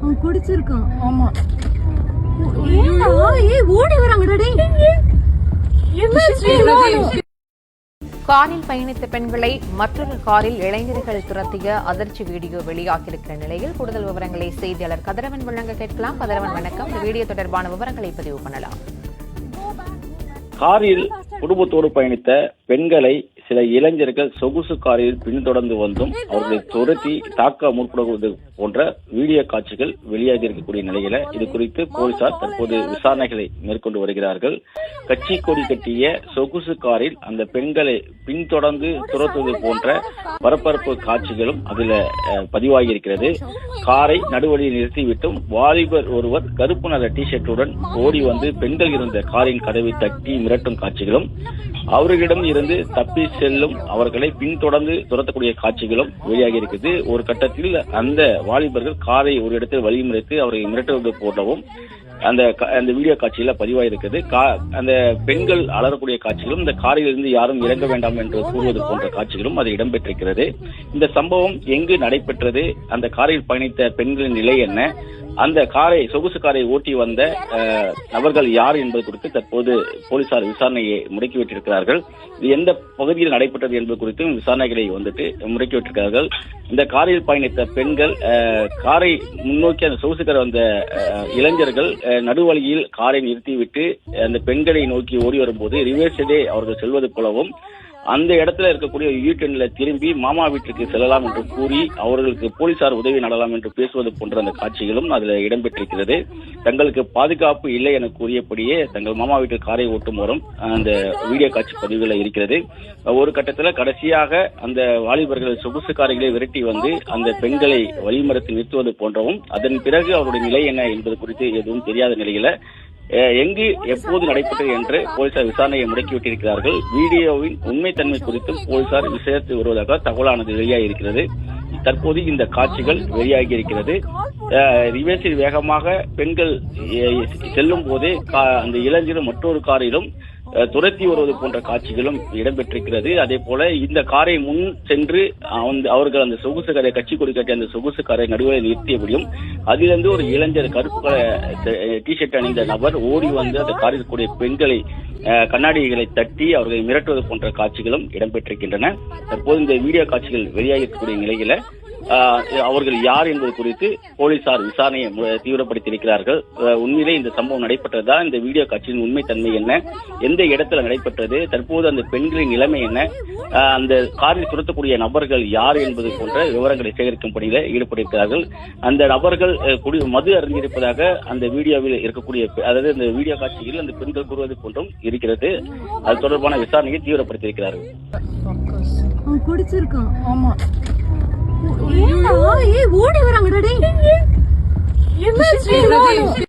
அவன் குடிச்சிருக்கான். ஆமா. ஏன்டா? ஏய் ஓடி வராங்கடா டேய். காரில் பயணித்த பெண்களை மற்றொரு காரில் இளைஞர்கள் துரத்திய அதிர்ச்சி வீடியோ வெளியாகியிருக்கிற நிலையில் கூடுதல் விவரங்களை செய்தியாளர் கதிரவன் வழங்க கேட்கலாம். கதிரவன் வணக்கம். வீடியோ தொடர்பான விவரங்களை பதிவு பண்ணலாம். காரில் குடும்பத்தோடு பயணித்த பெண்களை சில இளைஞர்கள் சொகுசு காரில் பின்தொடர்ந்து வந்தும் அவர்களை துரத்தி தாக்க முற்படுவது போன்ற வீடியோ காட்சிகள் வெளியாகி இருக்கக்கூடிய நிலையில இது குறித்து போலீசார் தற்போது விசாரணைகளை மேற்கொண்டு வருகிறார்கள். கட்சி கொடி கட்டிய சொகுசு காரில் அந்த பெண்களை பின்தொடர்ந்து துரத்துவது போன்ற பரபரப்பு காட்சிகளும் அதுல பதிவாகி இருக்கிறது காரை நடுவழியில் நிறுத்திவிட்டும் வாலிபர் ஒருவர் கருப்பு நிற டி ஷர்ட்டுடன் ஓடி வந்து பெண்கள் இருந்த காரின் கதவை தட்டி மிரட்டும் காட்சிகளும் அவர்களிடம் இருந்து தப்பி செல்லும் அவர்களை பின்தொடர்ந்து துரத்தக்கூடிய காட்சிகளும் வெளியாகி இருக்குது. ஒரு கட்டத்தில் அந்த வாலிபர்கள் காரை ஒரு இடத்தில் வழிமுறைத்து அவரை மிரட்டுவது போன்றவும் அந்த க- அந்த வீடியோ காட்சியில பதிவாயிருக்குது கா- அந்த பெண்கள் அலறக்கூடிய காட்சிகளும் இந்த காரிலிருந்து யாரும் இறங்க வேண்டாம் என்று கூறுவது போன்ற காட்சிகளும் அது இடம்பெற்றிருக்கிறது. இந்த சம்பவம் எங்கு நடைபெற்றது? அந்த காரில் பயணித்த பெண்களின் நிலை என்ன? அந்த காரை சொகுசு காரை ஓட்டி வந்த நபர்கள் யார் என்பது குறித்து தற்போது போலீசார் விசாரணையை முடக்கிவிட்டிருக்கிறார்கள் இது எந்த பகுதியில் நடைபெற்றது என்பது குறித்தும் விசாரணைகளை வந்துட்டு முடக்கிவிட்டிருக்கிறார்கள் இந்த காரில் பயணித்த பெண்கள் காரை முன்னோக்கி அந்த சொகுசு கார் வந்த இளைஞர்கள் நடுவழியில் காரை நிறுத்திவிட்டு அந்த பெண்களை நோக்கி ஓடி வரும்போது ரிவர்ஸிலே அவர்கள் செல்வது போலவும் அந்த இடத்துல இருக்கக்கூடிய யூட்டன்ல திரும்பி மாமா வீட்டுக்கு செல்லலாம் என்று கூறி அவர்களுக்கு போலீசார் உதவி நடலாம் என்று பேசுவது போன்ற அந்த காட்சிகளும் அதுல இடம்பெற்றிருக்கிறது. தங்களுக்கு பாதுகாப்பு இல்லை என கூறியபடியே தங்கள் மாமா வீட்டு காரை ஓட்டும் வரும் அந்த வீடியோ காட்சி பதிவுல இருக்கிறது. ஒரு கட்டத்தில் கடைசியாக அந்த வாலிபர்கள் சொகுசு காரைகளை விரட்டி வந்து அந்த பெண்களை வழிமரத்தில் நிறுத்துவது போன்றவும் அதன் பிறகு அவருடைய நிலை என்ன என்பது குறித்து எதுவும் தெரியாத நிலையில எங்கு எப்போது நடைபெற்றது என்று போலீசார் விசாரணையை முடக்கிவிட்டிருக்கிறார்கள். வீடியோவின் உண்மைத்தன்மை குறித்தும் போலீசார் விசாரித்து வருவதாக தகவலானது வெளியாகி இருக்கிறது தற்போது இந்த காட்சிகள் வெளியாகி இருக்கிறது வேகமாக பெண்கள் செல்லும் போதே கா- அந்த இளைஞரும் மற்றொரு காரிலும் துரத்தி வருவது போன்ற காட்சிகளும் இடம்பெற்றிருக்கிறது. அதே போல இந்த காரை முன் சென்று அந்த- அவர்கள் அந்த சொகுசு காரை கட்சி கொடி கட்டி அந்த சொகுசு காரை நடுவே நிறுத்தியபடியும் அதிலிருந்து ஒரு இளைஞர் கருப்பு டி ஷர்ட் அணிந்த நபர் ஓடி வந்து அந்த காரில் இருக்கக்கூடிய பெண்களை கண்ணாடிகளை தட்டி அவர்களை மிரட்டுவது போன்ற காட்சிகளும் இடம்பெற்றிருக்கின்றன. தற்போது இந்த வீடியோ காட்சிகள் வெளியாகி இருக்கக்கூடிய நிலையில அவர்கள் யார் என்பது குறித்து போலீசார் விசாரணையை மு- தீவிரப்படுத்தியிருக்கிறார்கள். உண்மையிலே இந்த சம்பவம் நடைபெற்றதா? இந்த வீடியோ காட்சியின் உண்மைத்தன்மை என்ன? எந்த இடத்துல நடைபெற்றது? தற்போது அந்த பெண்களின் நிலைமை என்ன? அந்த காரில் துரத்தக்கூடிய நபர்கள் யார் என்பது போன்ற விவரங்களை சேகரிக்கும் பணியில ஈடுபட்டிருக்கிறார்கள். அந்த நபர்கள் குடி மது அறிந்திருப்பதாக அந்த வீடியோவில் இருக்கக்கூடிய அதாவது இந்த வீடியோ காட்சியில் அந்த பெண்கள் கூறுவது போன்றும் இருக்கிறது. அது தொடர்பான விசாரணையை தீவிரப்படுத்தியிருக்கிறார்கள். அவன் குடிச்சிருக்கான். ஆமா? ஏய் ஓடி வராங்கடா டேய் என்ன